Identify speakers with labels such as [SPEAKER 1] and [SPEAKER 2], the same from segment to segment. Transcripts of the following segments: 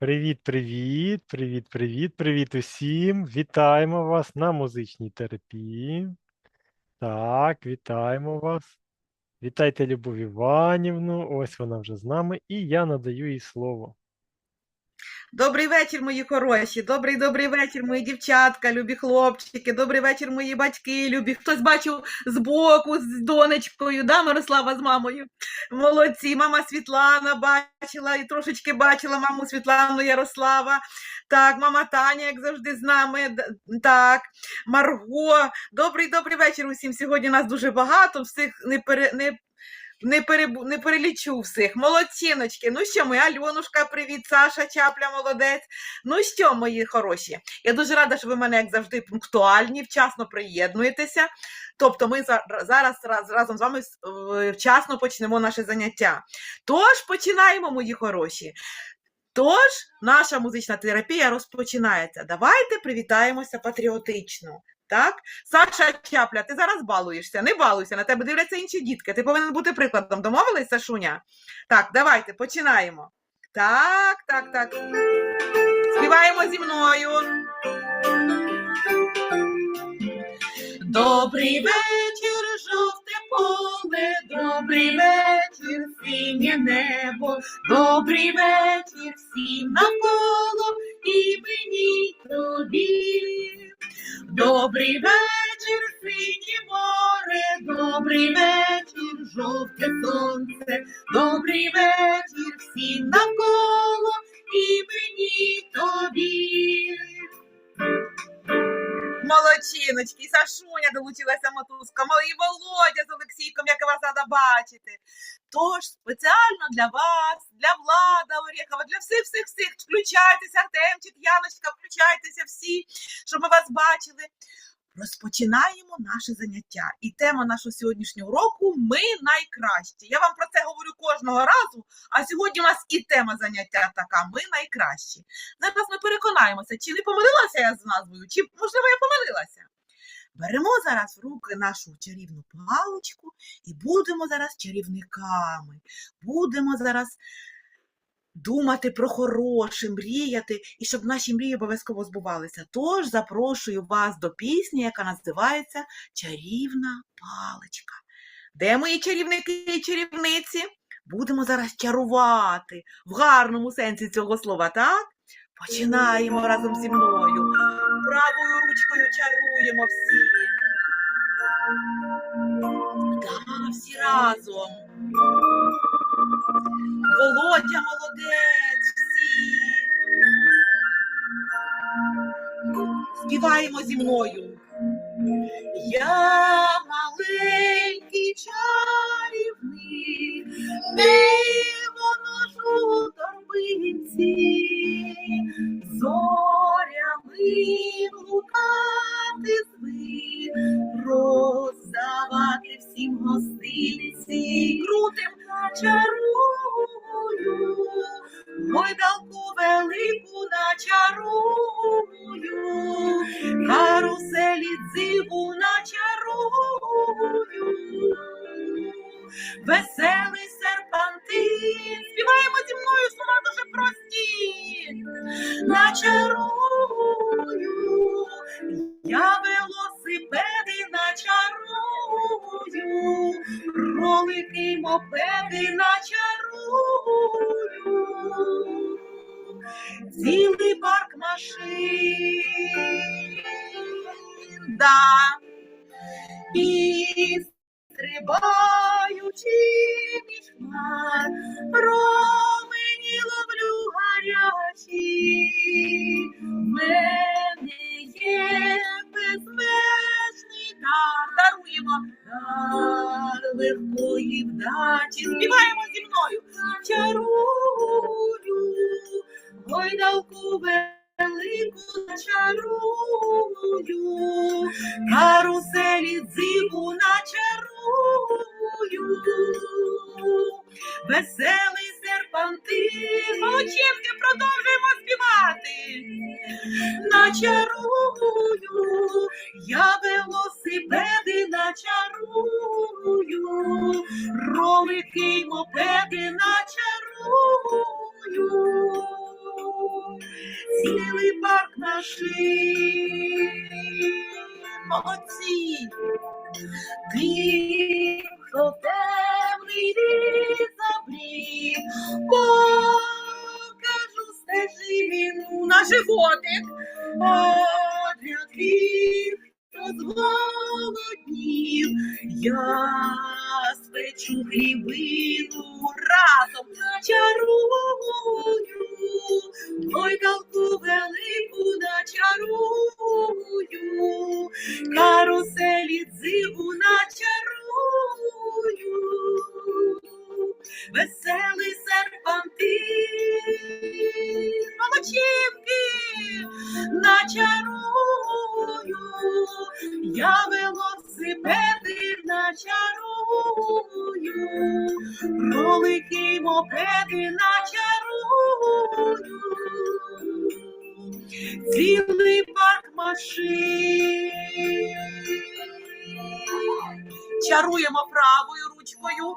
[SPEAKER 1] Привіт, привіт, привіт, привіт, привіт усім. Вітаємо вас на музичній терапії. Так, вітаємо вас. Вітайте Любов Іванівну. Ось вона вже з нами, і я надаю їй слово.
[SPEAKER 2] Добрий вечір, мої хороші. Добрий добрий вечір, мої дівчатка, любі хлопчики. Добрий вечір, мої батьки, любі. Хтось бачив збоку з донечкою, да, Мирослава з мамою. Молодці. Мама Світлана бачила і трошечки бачила маму Світлану Ярослава. Так, мама Таня, як завжди, з нами. Так, Марго. Добрий добрий вечір усім. Сьогодні нас дуже багато. Всіх не пере не. Не, перебу... не перелічу всіх. Молодціночки. Ну що, моя Альонушка, привіт, Саша Чапля, молодець. Ну що, мої хороші, я дуже рада, що ви мене, як завжди, пунктуальні, вчасно приєднуєтеся. Тобто ми зараз раз, разом з вами вчасно почнемо наше заняття. Тож починаємо, мої хороші. Тож, наша музична терапія розпочинається. Давайте привітаємося патріотично. Так? Саша Чапля, ти зараз балуєшся, не балуйся, на тебе дивляться інші дітки. Ти повинен бути прикладом. Домовились, Сашуня? Так, давайте починаємо. Так, так, так. Співаємо зі мною. Добрий вечір, поле, добрий вечір, синє небо, добрий вечір всім навколо і мені тобі. Добрий вечір, синє море, добрий вечір, жовте сонце, добрий вечір всім навколо і мені тобі. Молодчиночки, Сашуня долучилася мотузка, і Володя з Олексійком, як вас рада бачити. Тож спеціально для вас, для Влада Орєхова, для всіх, всіх, всіх. Включайтеся, Артемчик, Яночка, включайтеся всі, щоб ми вас бачили. Розпочинаємо наше заняття. І тема нашого сьогоднішнього уроку Ми найкращі. Я вам про це говорю кожного разу, а сьогодні у нас і тема заняття така Ми найкращі. Зараз ми переконаємося, чи не помилилася я з назвою, чи можливо я помилилася. Беремо зараз в руки нашу чарівну паличку і будемо зараз чарівниками. Будемо зараз думати про хороше, мріяти, і щоб наші мрії обов'язково збувалися. Тож запрошую вас до пісні, яка називається Чарівна паличка. Де мої чарівники і чарівниці? Будемо зараз чарувати в гарному сенсі цього слова, так? Починаємо разом зі мною. Правою ручкою чаруємо всі. Так, всі разом. Володя молодець, всі. Співаємо зі мною. Я маленький веселий серпантин. Співаємо зі мною слова дуже прості. Начарую, but серпантин. Продовжуємо співати. Начарую, на животик. От яких розголоднів, я спечу хлібину разом начарую, гойдалку велику начарую, каруселі дзигу начарую, веселий серпантин, молодчинки, начарую, я велосипеди начарую, ролики мопеди начарую, цілий парк машин. Чаруємо правою ручкою,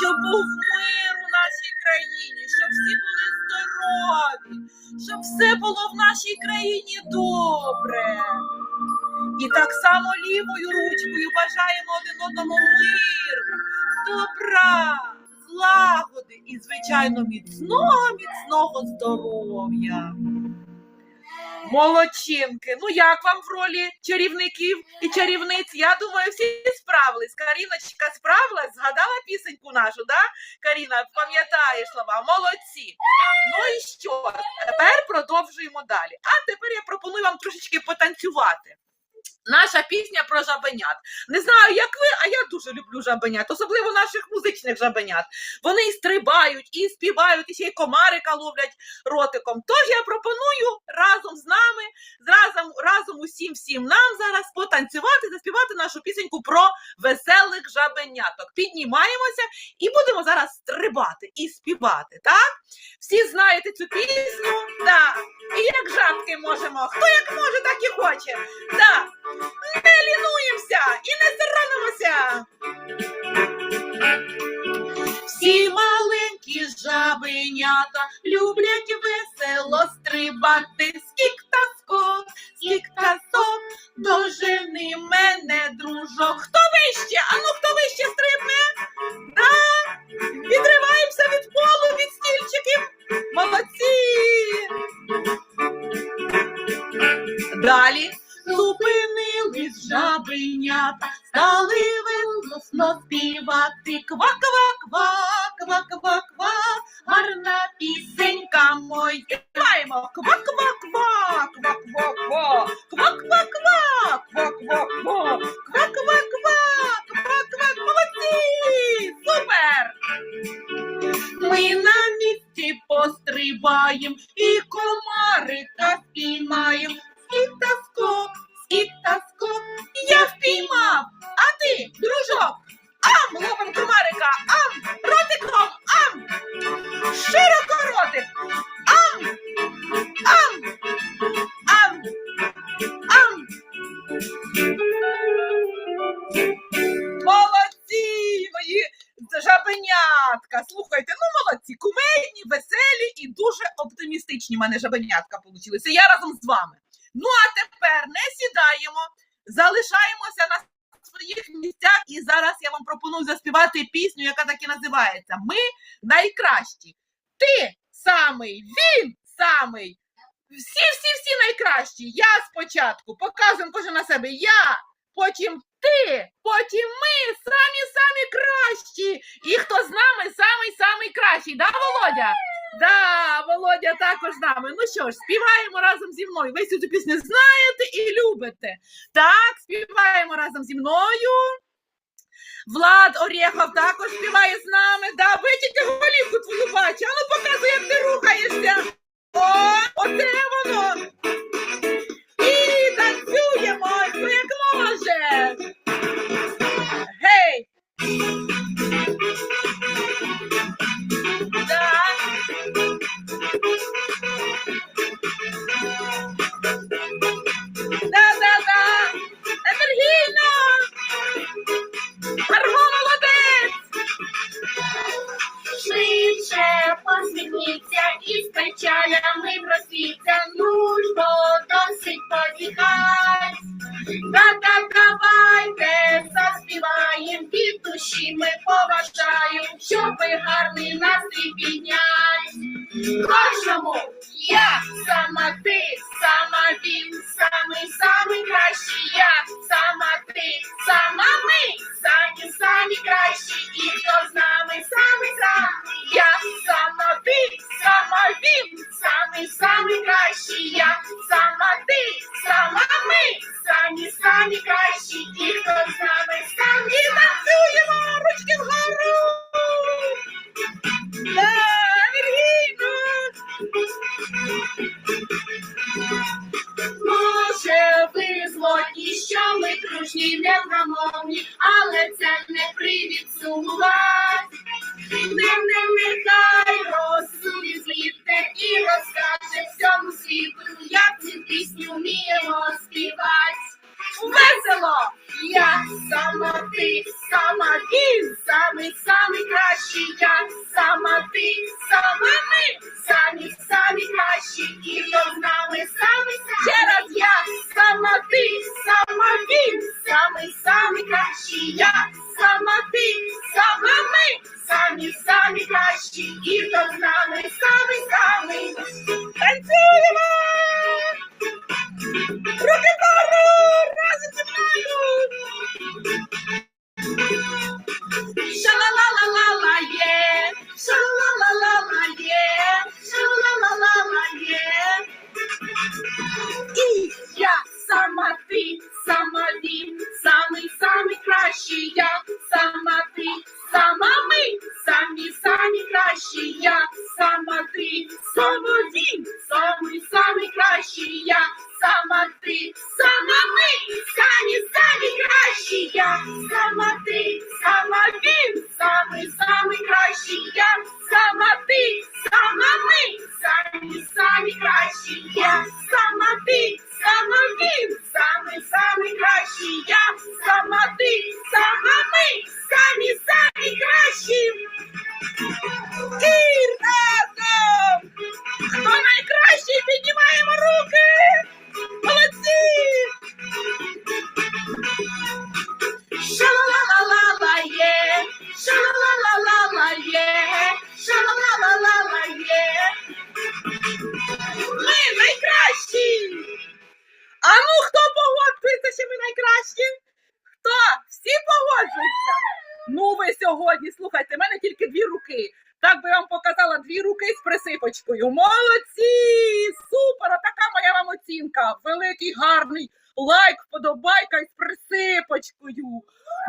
[SPEAKER 2] щоб був мир у нашій країні, щоб всі були здорові, щоб все було в нашій країні добре. І так само лівою ручкою бажаємо один одному миру, добра, злагоди і, звичайно, міцного, міцного здоров'я. Молодчинки. Ну як вам в ролі чарівників і чарівниць? Я думаю, всі справились. Каріночка справилась, згадала пісеньку нашу, да? Каріна, пам'ятаєш слова? Молодці. Ну і що? Тепер продовжуємо далі. А тепер я пропоную вам трошечки потанцювати. Наша пісня про жабенят. Не знаю, як ви, а я дуже люблю жабенят, особливо наших музичних жабенят. Вони і стрибають, і співають, і ще й комарика ловлять ротиком. Тож я пропоную разом з нами, разом, разом усім всім нам зараз потанцювати, заспівати нашу пісеньку про веселих жабеняток. Піднімаємося і будемо зараз стрибати і співати. Так? Всі знаєте цю пісню? Так. І як жабки можемо. Хто як може, так і хоче. Так. Не лінуємося і не соромимося. Всі маленькі жабенята люблять весело стрибати. Співати. Ква-ква-ква, ква-ква-ква, гарна пісенька моя. Співаємо ква-ква-ква, ква-ква-ква, ква-ква-ква, ква-ква-ква, ква-ква-ква, ква-ква. Молодці! Супер! Ми на місці пострибаєм і комарика спіймаєм. Скік та скок, скік та скок, я впіймав. А ти, дружок, ам, ловим комарика, ам, ротиком, ам, широко ротик, ам, ам, ам, ам. Молодці, мої жабенятка. Слухайте, ну молодці, кумедні, веселі і дуже оптимістичні в мене жабенятка получилися. Я разом з вами. Ну а тепер не сідаємо, залишаємося на своїх місцях, і зараз я вам заспівати пісню, яка так і називається Ми найкращі. Ти самий, він самий. Всі, всі, всі найкращі. Я спочатку показуємо кожен на себе. Я, потім ти, потім ми самі самі кращі. І хто з нами самий самий кращий, да, Володя? Да, Володя також з нами. Ну що ж, співаємо разом зі мною. Ви цю пісню знаєте і любите. Так, співаємо разом зі мною. Влад Орєхов також співає з нами. Да, ви голівку твою бачу. А ну як ти рухаєшся.
[SPEAKER 3] Я сама ти, сама він, самий самий кращий. Я, сама ти, сама ми, самі самі кращі, і хто з нами самий ще раз. Я, сама ти, сама він, самий самий кращий. Я, сама ти, сама ми, самі самі кращі, і хто з нами самий самий.
[SPEAKER 2] Танцюємо! Руки вгору! Разом зі мною!
[SPEAKER 3] Ша-ла-ла-ла-ла-ла,
[SPEAKER 2] присипочкою. Молодці! Супер! Така моя вам оцінка. Великий, гарний лайк, вподобайка із присипочкою.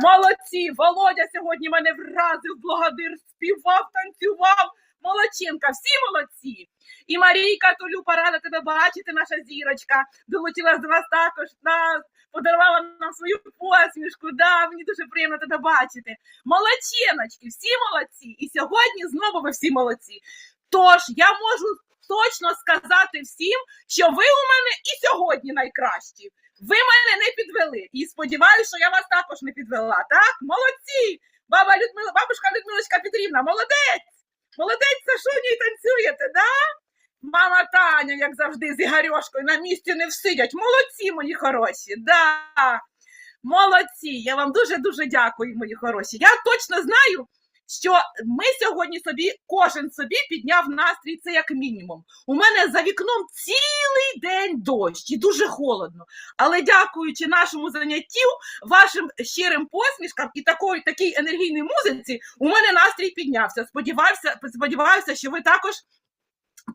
[SPEAKER 2] Молодці! Володя сьогодні мене вразив, благодир, співав, танцював. Молодчинка, всі молодці. І Марійка Толюпа, рада тебе бачити, наша зірочка. Долучилась до вас також, на, подарувала нам свою посмішку. Да, мені дуже приємно тебе бачити. Молодчиночки, всі молодці. І сьогодні знову ви всі молодці. Тож я можу точно сказати всім, що ви у мене і сьогодні найкращі. Ви мене не підвели. І сподіваюся, що я вас також не підвела. Так? Молодці! Баба Людмила, бабушка Людмилочка Петрівна, молодець! Молодець, Сашуня, і танцюєте, да? Мама Таня, як завжди, з Ігорьошкою на місці не всидять. Молодці, мої хороші, да. Молодці. Я вам дуже-дуже дякую, мої хороші. Я точно знаю, що ми сьогодні собі, кожен собі підняв настрій, це як мінімум. У мене за вікном цілий день дощ і дуже холодно. Але дякуючи нашому заняттю, вашим щирим посмішкам і такої, такій енергійній музиці, у мене настрій піднявся. Сподіваюся, сподіваюся, що ви також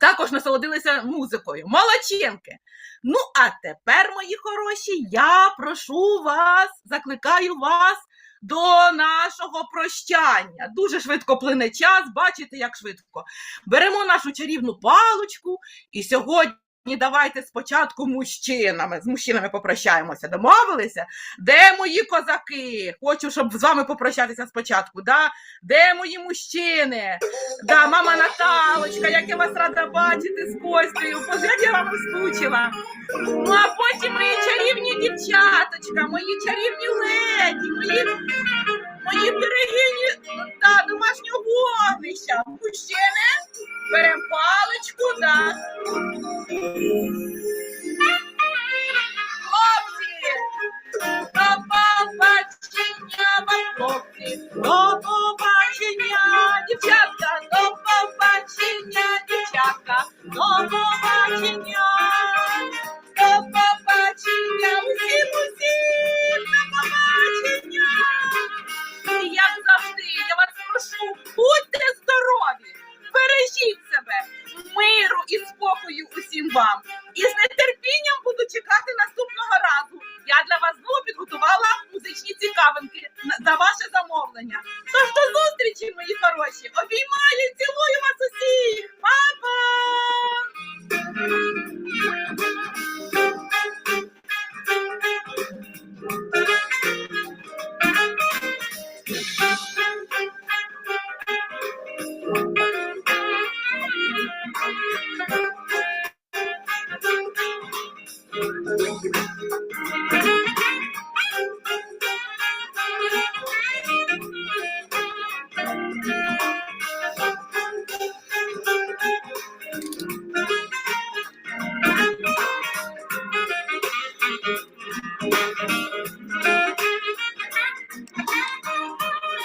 [SPEAKER 2] також насолодилися музикою. Молодчинки! Ну, а тепер, мої хороші, я прошу вас, закликаю вас до нашого прощання. Дуже швидко плине час, бачите, як швидко. Беремо нашу чарівну паличку і сьогодні. Давайте спочатку мужчинами. З мужчинами попрощаємося. Домовилися? Де мої козаки? Хочу, щоб з вами попрощатися спочатку. Да? Де мої мужчини? Да, мама Наталочка, як я вас рада бачити з Костею. Боже, я вам скучила. Ну а потім мої чарівні дівчаточка, мої чарівні мої, мої берегині та домашнього вогнища. Good.